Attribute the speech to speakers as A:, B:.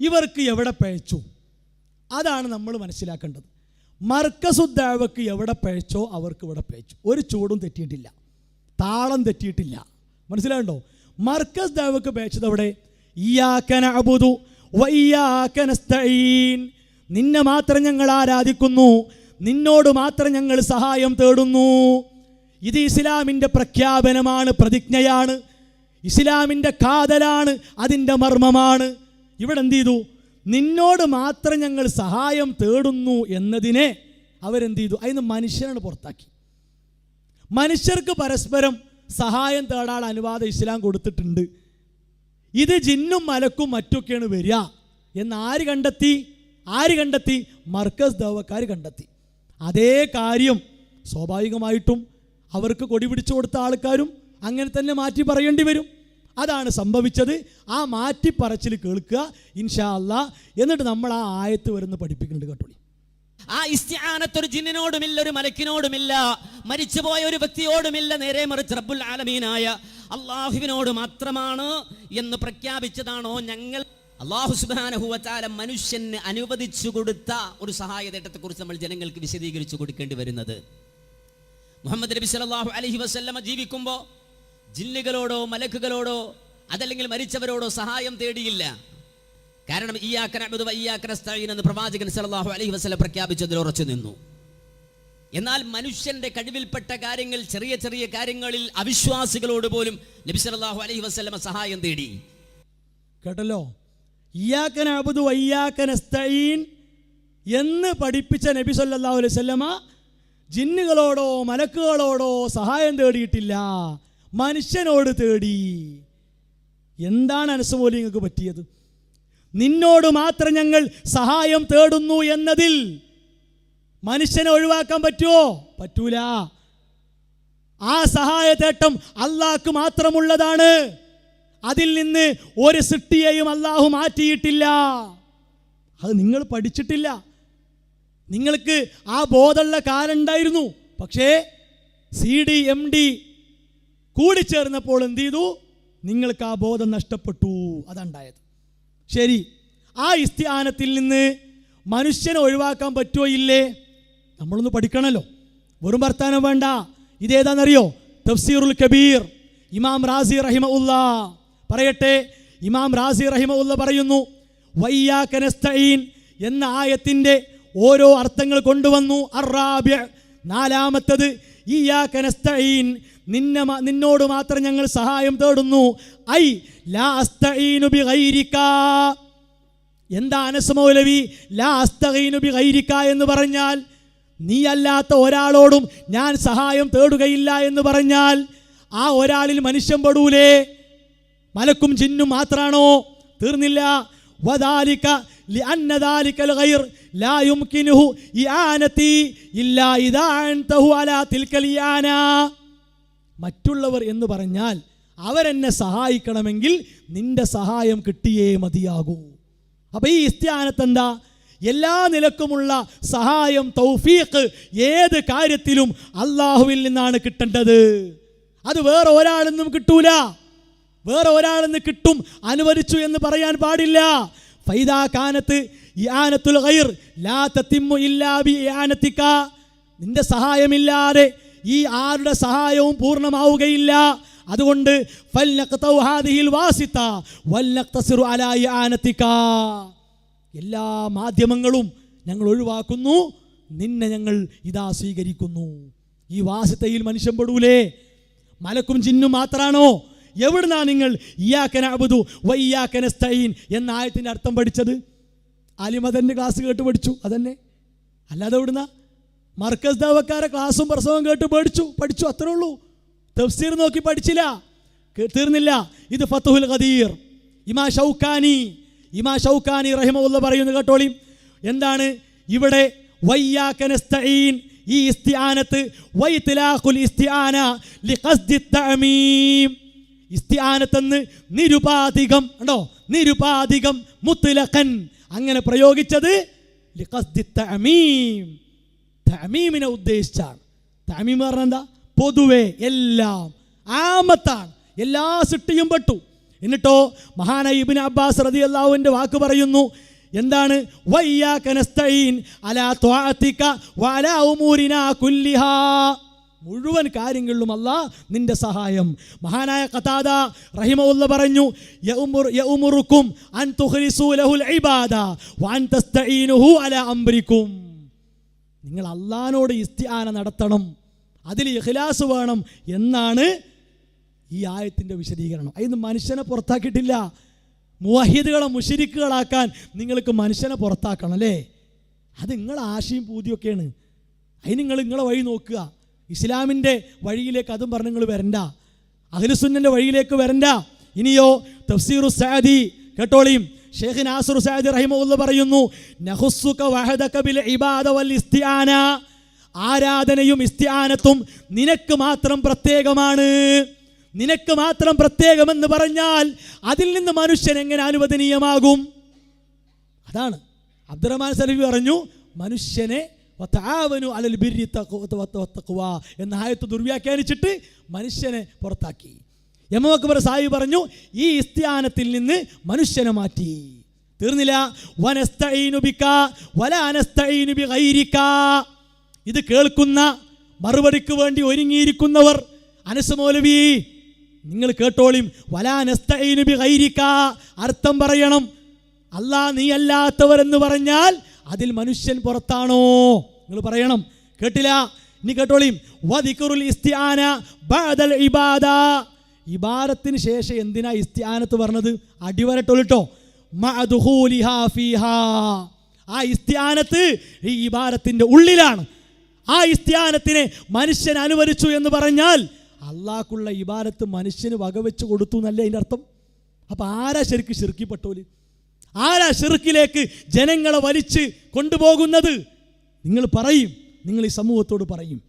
A: ഇവർക്ക് എവിടെ പഴച്ചു? അതാണ് നമ്മൾ മനസ്സിലാക്കേണ്ടത്. മർക്കസുദ്ദാവക്ക് എവിടെ പഴച്ചോ അവർക്ക് ഇവിടെ പഴച്ചു. ഒരു ചൂടും തെറ്റിയിട്ടില്ല. താളം തെറ്റിയിട്ടില്ല. മനസ്സിലാകണ്ടോ മർക്കസ് ദാവക്ക് പഴച്ചത് അവിടെ നിന്നെ മാത്രം ഞങ്ങൾ ആരാധിക്കുന്നു. നിന്നോട് മാത്രം ഞങ്ങൾ സഹായം തേടുന്നു. ഇത് ഇസ്ലാമിന്റെ പ്രഖ്യാപനമാണ് പ്രതിജ്ഞയാണ്. ഇസ്ലാമിന്റെ കാതലാണ് അതിന്റെ മർമ്മമാണ്. ഇവിടെ എന്ത് ചെയ്തു? നിന്നോട് മാത്രം ഞങ്ങൾ സഹായം തേടുന്നു എന്നതിനെ അവരെന്ത് ചെയ്തു? അതിന് മനുഷ്യനാണ് പുറത്താക്കി. മനുഷ്യർക്ക് പരസ്പരം സഹായം തേടാൻ അനുവാദം ഇസ്ലാം കൊടുത്തിട്ടുണ്ട്. ഇത് ജിന്നും മലക്കും മറ്റൊക്കെയാണ് വരിക എന്ന് ആര് കണ്ടെത്തി? ആര് കണ്ടെത്തി? മർക്കസ് ദവക്കാർ കണ്ടെത്തി. അതേ കാര്യം സ്വാഭാവികമായിട്ടും അവർക്ക് കൊടി പിടിച്ചു കൊടുത്ത ആൾക്കാരും അങ്ങനെ തന്നെ മാറ്റി പറയേണ്ടി വരും. അതാണ് സംഭവിച്ചത്. ആ മാറ്റിപ്പറച്ചിൽ കേൾക്കുക ഇൻഷാ അല്ല എന്നിട്ട് നമ്മൾ ആ ആയത്ത് വരുന്ന പഠിപ്പിക്കുന്നുണ്ട് കേട്ടോളി.
B: ആ ഇസ്തിആനത്ത് ഒരു ജിന്നിനോടുമില്ല ഒരു മലക്കിനോടുമില്ല മരിച്ചുപോയ ഒരു വ്യക്തിയോടുമില്ല നേരെ മറിച്ച് റബ്ബുൽ ആലമീനായ അള്ളാഹുവിനോട് മാത്രമാണ് എന്ന് പ്രഖ്യാപിച്ചതാണോ ഞങ്ങൾ? അള്ളാഹു സുബാനഹുവത്താല മനുഷ്യന് അനുവദിച്ചു കൊടുത്ത ഒരു സഹായ നേട്ടത്തെക്കുറിച്ച് നമ്മൾ ജനങ്ങൾക്ക് വിശദീകരിച്ചു കൊടുക്കേണ്ടി വരുന്നത്. മുഹമ്മദ് നബി സല്ലല്ലാഹു അലഹി വസല്ലമ ജീവിക്കുമ്പോൾ ജിന്നുകളോടോ മലക്കുകളോടോ അതല്ലെങ്കിൽ മരിച്ചവരോടോ സഹായം തേടിയില്ല. കാരണം ഈ ആക്രമത് ഈ നസ്തഈൻ എന്ന് പ്രവാചകൻ സലാഹു അലൈഹി വസ്ലം പ്രഖ്യാപിച്ചതിൽ ഉറച്ചു നിന്നു. എന്നാൽ മനുഷ്യന്റെ കഴിവിൽപ്പെട്ട കാര്യങ്ങൾ ചെറിയ ചെറിയ കാര്യങ്ങളിൽ അവിശ്വാസികളോട് പോലും നബി സല്ലല്ലാഹു അലൈഹി വസ്ലമ സഹായം തേടി.
A: കേട്ടല്ലോ? എന്ന് പഠിപ്പിച്ച നബി സല്ലല്ലാഹു അലൈഹി ജിന്നുകളോടോ മലക്കുകളോടോ സഹായം തേടിയിട്ടില്ല. മനുഷ്യനോട് തേടി. എന്താണ് അനസമോലി നിങ്ങൾക്ക് പറ്റിയത്? നിന്നോട് മാത്രം ഞങ്ങൾ സഹായം തേടുന്നു എന്നതിൽ മനുഷ്യനെ ഒഴിവാക്കാൻ പറ്റുമോ പറ്റൂല. ആ സഹായതേട്ടം അള്ളാഹ്ക്ക് മാത്രമുള്ളതാണ്. അതിൽ നിന്ന് ഒരു സൃഷ്ടിയെയും അള്ളാഹു മാറ്റിയിട്ടില്ല. അത് നിങ്ങൾ പഠിച്ചിട്ടില്ല. നിങ്ങൾക്ക് ആ ബോധമുള്ള കാലുണ്ടായിരുന്നു പക്ഷേ സി ഡി എം ഡി കൂടിച്ചേർന്നപ്പോൾ എന്ത് ചെയ്തു? നിങ്ങൾക്ക് ആ ബോധം നഷ്ടപ്പെട്ടു. അതുണ്ടായത് ശരി. ആ ഇസ്തിയാനത്തിൽ നിന്ന് മനുഷ്യനെ ഒഴിവാക്കാൻ പറ്റുമോ ഇല്ലേ? നമ്മളൊന്ന് പഠിക്കണമല്ലോ വെറും വർത്താനം വേണ്ട. ഇതേതാണെന്നറിയോ? തഫ്സീറുൽ കബീർ ഇമാം റാസി റഹിമ ഉള്ള പറയട്ടെ ഇമാം റാസി റഹിമ ഉള്ള പറയുന്നു വയ്യാക്കനസ്തഈൻ എന്ന ആയത്തിന്റെ ഓരോ അർത്ഥങ്ങൾ കൊണ്ടുവന്നു. അറാബ്യ നാലാമത്തത് ഇയ്യാക്കനസ്തഈൻ നിന്നെ നിന്നോട് മാത്രം ഞങ്ങൾ സഹായം തേടുന്നു. ഐ ലാ അസ്തഈനു എന്താ അനസ് മൗലവി? ലാ ബിഗൈരിക എന്ന് പറഞ്ഞാൽ നീ അല്ലാത്ത ഒരാളോടും ഞാൻ സഹായം തേടുകയില്ല എന്ന് പറഞ്ഞാൽ ആ ഒരാളിൽ മനുഷ്യൻ പെടൂലേ. മലക്കും ചിന്നും മാത്രാണോ? തീർന്നില്ല. വദാലിക لأن ذلك الغير لا يمكنه إعانتي إلا إذا أعنته على تلك الإعانة മറ്റുള്ളവർ എന്ന് പറഞ്ഞാൽ അവരെന്നെ സഹായിക്കണമെങ്കിൽ നിന്റെ സഹായം കിട്ടിയേ മതിയാകൂ അപ്പൊ ഈ ഇസ്ത്യാനത്ത് എന്താ എല്ലാ നിലക്കുമുള്ള സഹായം തൗഫീഖ് ഏത് കാര്യത്തിലും അള്ളാഹുവിൽ നിന്നാണ് കിട്ടേണ്ടത് അത് വേറെ ഒരാളെന്നും കിട്ടൂല വേറെ ഒരാളെന്ന് കിട്ടും അനുവദിച്ചു എന്ന് പറയാൻ പാടില്ല ഗൈർ ലാ ഇല്ലാ ബി നിന്റെ സഹായമില്ലാതെ ഈ ആരുടെ സഹായവും പൂർണമാവുകയില്ല. അതുകൊണ്ട് എല്ലാ മാധ്യമങ്ങളും ഞങ്ങൾ ഒഴിവാക്കുന്നു. നിന്നെ ഞങ്ങൾ ഇതാ സ്വീകരിക്കുന്നു. ഈ വാസിത്തയിൽ മനുഷ്യൻ പെടൂലേ. മലക്കും ചിന്നും മാത്രാണോ? എവിടുന്നാ നിങ്ങൾ ഇയാക്കന അബുദു വയ്യാക്കന സ്തൈൻ എന്ന ആയത്തിന്റെ അർത്ഥം പഠിച്ചത്? അലിമതന്റെ ക്ലാസ് കേട്ട് പഠിച്ചു അതന്നെ. അല്ലാതെ എവിടുന്ന? മർക്കസ് ദാവക്കാരെ ക്ലാസ്സും പ്രസവം കേട്ട് പഠിച്ചു പഠിച്ചു അത്രേ ഉള്ളൂ. തഫ്സീർ നോക്കി പഠിച്ചില്ല തീർന്നില്ല. ഇത് ഫത്തുഹുൽ ഖദീർ. ഇമാ ഷൗക്കാനി ഇമാ ഷൗക്കാനി റഹിമുള്ള പറയുന്നു കേട്ടോളി. എന്താണ്? ഇവിടെ വയ്യാക്കനസ്തഈൻ ഈ ഇസ്തിയാനത്ത് വൈത്തിലാഖുൽ ഇസ്തിയാന ലിഖസ്ദി തഅമീം. ഇസ്തിആനത്തെന്ന് നിരുപാധികം ഉണ്ടോ നിരുപാധികം മുത്ലഖൻ അങ്ങനെ പ്രയോഗിച്ചത് തമീമിനെ ഉദ്ദേശിച്ചാണ്. തമീം പറഞ്ഞ എന്താ? പൊതുവെ എല്ലാം ആമത്താണ്. എല്ലാ സിട്ടിയും പെട്ടു. എന്നിട്ടോ ഇബ്നു അബ്ബാസ് അള്ളാഹുവിന്റെ വാക്ക് പറയുന്നു എന്താണ്? വയ്യാ കനസ്തൈൻ അലാ ത്വാത്തിക്ക വലാ ഉമൂരിനാ കുല്ലിഹാ. മുഴുവൻ കാര്യങ്ങളിലും അല്ല നിന്റെ സഹായം. മഹാനായ ഖതാദ റഹിമുള്ള പറഞ്ഞു യഉമുറുക്കും അൻ ലഹുൽ ഇബാദ നിങ്ങൾ അള്ളഹാനോട് ഇസ്തിആന നടത്തണം അതിൽ ഇഖ്ലാസ് വേണം എന്നാണ് ഈ ആയത്തിന്റെ വിശദീകരണം. അതിന് മനുഷ്യനെ പുറത്താക്കിയിട്ടില്ല. മുവഹിദുകളെ മുഷിരിക്കുകളാക്കാൻ നിങ്ങൾക്ക് മനുഷ്യനെ പുറത്താക്കണം അല്ലേ? അത് നിങ്ങളെ ആശയും പൂതിയൊക്കെയാണ്. അതിന് നിങ്ങൾ നിങ്ങളെ വഴി നോക്കുക. ഇസ്ലാമിന്റെ വഴിയിലേക്ക് അതും പറഞ്ഞു നിങ്ങൾ വരണ്ട. അഖിലുസുന്നന്റെ വഴിയിലേക്ക് വരണ്ട. ഇനിയോ തഫ്സീറു സാദി കേട്ടോളിയും. ഷെയ്ഖ് നാസുർ സാദി റഹിമുള്ള പറയുന്നു വഹദക ബിൽ ഇബാദ വൽ ആരാധനയും ഇസ്തിആനത്തും നിനക്ക് മാത്രം പ്രത്യേകമാണ്. നിനക്ക് മാത്രം പ്രത്യേകമെന്ന് പറഞ്ഞാൽ അതിൽ നിന്ന് മനുഷ്യൻ എങ്ങനെ അനുവദനീയമാകും? അതാണ്. അബ്ദുറഹ്മാൻ സലഫി പറഞ്ഞു മനുഷ്യനെ വതആവനു അലൽ ബിരി തക്കുവ എന്ന ആയത്ത് ദുർവ്യാഖ്യാനിച്ചിട്ട് മനുഷ്യനെ പുറത്താക്കി. എം അക്ബർ സാഹിബ് പറഞ്ഞു ഈ ഇസ്തിയാനത്തിൽ നിന്ന് മനുഷ്യനെ മാറ്റി. തീർന്നില്ല. വനസ്തഈനു ബിക വലാ നസ്തഈനു ബിഗൈരിക ഇത് കേൾക്കുന്ന മറുപടിക്ക് വേണ്ടി ഒരുങ്ങിയിരിക്കുന്നവർ അനസ് മൗലവി നിങ്ങൾ കേട്ടോളിയും വലാ നസ്തഈനു ബിഗൈരിക അർത്ഥം പറയണം. അല്ലാ നീ അല്ലാത്തവരെന്ന് പറഞ്ഞാൽ അതിൽ മനുഷ്യൻ പുറത്താണോ? നിങ്ങൾ പറയണം. കേട്ടില്ല? ഇനി കേട്ടോളിയും. വദിക്കുറുൽ ഇസ്തിയാന ബദൽ ഇബാദ. ഇബാദത്തിന് ശേഷം എന്തിനാ ഇസ്തിയാനത്ത് പറഞ്ഞത്? അടിവരട്ടോളിട്ടോ ആ ഇസ്തിയാനത്ത് ഈ ഇബാദത്തിന്റെ ഉള്ളിലാണ്. ആ ഇസ്തിയാനത്തിനെ മനുഷ്യൻ അനുവദിച്ചു എന്ന് പറഞ്ഞാൽ അള്ളാഹ്ക്കുള്ള ഇബാദത്ത് മനുഷ്യന് വകവെച്ച് കൊടുത്തു എന്നല്ലേ അതിന്റെ അർത്ഥം? അപ്പോൾ ആരാ ശരിക്ക് ശിർക്കിപ്പെട്ടോൽ? ആരാ ഷിർക്കിലേക്ക് ജനങ്ങളെ വലിച്ച് കൊണ്ടുപോകുന്നത്? നിങ്ങൾ പറയും. നിങ്ങൾ ഈ സമൂഹത്തോട് പറയും.